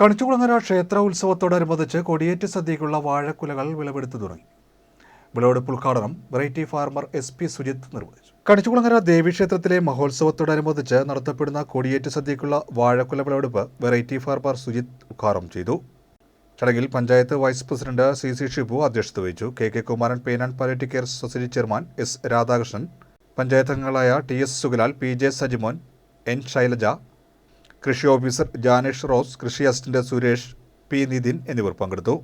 കണിച്ചുകുളങ്ങര ക്ഷേത്ര ഉത്സവത്തോടനുബന്ധിച്ച് കൊടിയേറ്റ് സദ്യയ്ക്കുള്ള വാഴക്കുലകൾ വിളവെടുത്തു തുടങ്ങി. വിളവെടുപ്പ് ഉദ്ഘാടനം variety farmer S P Sujith നിർവഹിച്ചു. കണിച്ചുകുളങ്ങര ദേവീക്ഷേത്രത്തിലെ മഹോത്സവത്തോടനുബന്ധിച്ച് നടത്തപ്പെടുന്ന കൊടിയേറ്റ് സദ്യയ്ക്കുള്ള വാഴക്കുല വിളവെടുപ്പ് വെറൈറ്റി ഫാർമർ സുജിത് ഉദ്ഘാടനം ചെയ്തു. ചടങ്ങിൽ panchayat vice president C C Shibu അധ്യക്ഷത വഹിച്ചു. K K Kumaran and palliative care society chairman S Radhakrishnan panchayat അംഗങ്ങളായ T S Sugalal P J Sajimon N Shailaja കൃഷി ഓഫീസർ ജാനേഷ് റോസ് കൃഷി അസിസ്റ്റന്റ് സുരേഷ് പി നിതിൻ എന്നിവർ പങ്കെടുത്തു.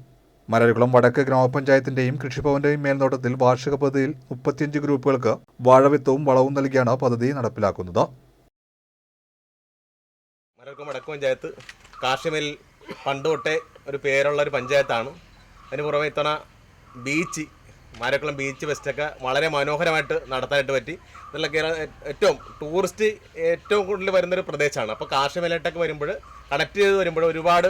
മലരുകുളം വടക്ക് ഗ്രാമപഞ്ചായത്തിന്റെയും കൃഷിഭവന്റെയും മേൽനോട്ടത്തിൽ വാർഷിക പദ്ധതിയിൽ മുപ്പത്തിയഞ്ച് ഗ്രൂപ്പുകൾക്ക് വാഴവിത്തവും വളവും നൽകിയാണ് പദ്ധതി നടപ്പിലാക്കുന്നത്. മലർക്കം വടക്ക് പഞ്ചായത്ത് കാർഷികമേൽ പണ്ട് തൊട്ടേ ഒരു പേരുള്ള ഒരു പഞ്ചായത്താണ്. അതിന് പുറമെ ഇത്തവണ ബീച്ച് മാരക്കുളം ബീച്ച് ഫെസ്റ്റൊക്കെ വളരെ മനോഹരമായിട്ട് നടത്താനായിട്ട് പറ്റി. ഇതെല്ലാം കേരള ഏറ്റവും ടൂറിസ്റ്റ് ഏറ്റവും കൂടുതൽ വരുന്നൊരു പ്രദേശമാണ്. അപ്പോൾ കാർഷിക മേലായിട്ടൊക്കെ വരുമ്പോൾ കണക്ട് ചെയ്ത് വരുമ്പോൾ ഒരുപാട്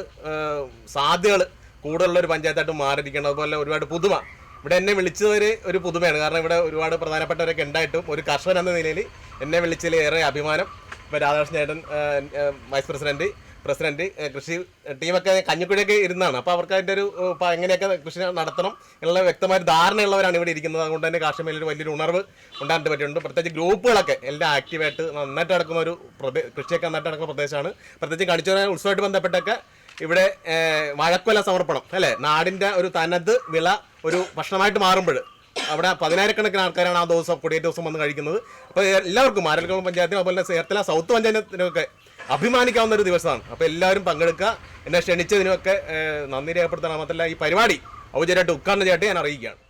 സാധ്യതകൾ കൂടുതലുള്ള ഒരു പഞ്ചായത്തായിട്ട് മാറിയിരിക്കണം. അതുപോലെ ഒരുപാട് പുതുമ. ഇവിടെ എന്നെ വിളിച്ചവർ ഒരു പുതുമയാണ്. കാരണം ഇവിടെ ഒരുപാട് പ്രധാനപ്പെട്ടവരൊക്കെ ഉണ്ടായിട്ടും ഒരു കർഷകൻ എന്ന നിലയിൽ എന്നെ വിളിച്ചതിൽ ഏറെ അഭിമാനം ഇപ്പോൾ രാധാകൃഷ്ണൻ ചേട്ടൻ വൈസ് പ്രസിഡന്റ് പ്രസിഡന്റ് കൃഷി ടീമൊക്കെ കഞ്ഞിക്കുഴിയൊക്കെ ഇരുന്നാണ്. അപ്പോൾ അവർക്ക് അതിന്റെ ഒരു എങ്ങനെയൊക്കെ കൃഷി നടത്തണം എന്നുള്ള വ്യക്തമായ ധാരണയുള്ളവരാണ് ഇവിടെ ഇരിക്കുന്നത്. അതുകൊണ്ട് തന്നെ കാർഷിക മേഖലയിൽ വലിയൊരു ഉണർവ് ഉണ്ടാകാൻ പറ്റിയിട്ടുണ്ട്. പ്രത്യേകിച്ച് ഗ്രൂപ്പുകളൊക്കെ എല്ലാം ആക്റ്റീവായിട്ട് നന്നായിട്ട് നടക്കുന്ന ഒരു കൃഷിയൊക്കെ നന്നായിട്ട് നടക്കുന്ന പ്രദേശമാണ്. പ്രത്യേകിച്ച് കണിച്ചോര ഉത്സവമായിട്ട് ബന്ധപ്പെട്ടൊക്കെ ഇവിടെ വാഴക്കൊല സമർപ്പണം അല്ലേ? നാടിന്റെ ഒരു തനത് വിള ഒരു ഭക്ഷണമായിട്ട് മാറുമ്പോൾ അവിടെ പതിനായിരക്കണക്കിന് ആൾക്കാരാണ് ആ ദിവസം കൊടിയേറ്റ് ദിവസം വന്ന് കഴിക്കുന്നത്. അപ്പോൾ എല്ലാവർക്കും മാരൽക്കുളം പഞ്ചായത്തിനും അതുപോലെ തന്നെ സേർത്തല സൗത്ത് പഞ്ചായത്തിനൊക്കെ അഭിമാനിക്കാവുന്ന ഒരു ദിവസമാണ്. അപ്പോൾ എല്ലാവരും പങ്കെടുക്കുക. എന്നെ ക്ഷണിച്ചതിനുമൊക്കെ നന്ദി രേഖപ്പെടുത്തണം. മാത്രമല്ല ഈ പരിപാടി ഔചര്യമായിട്ട് ഉദ്ഘാടനം ചെയ്യട്ടെ ഞാൻ അറിയിക്കുകയാണ്.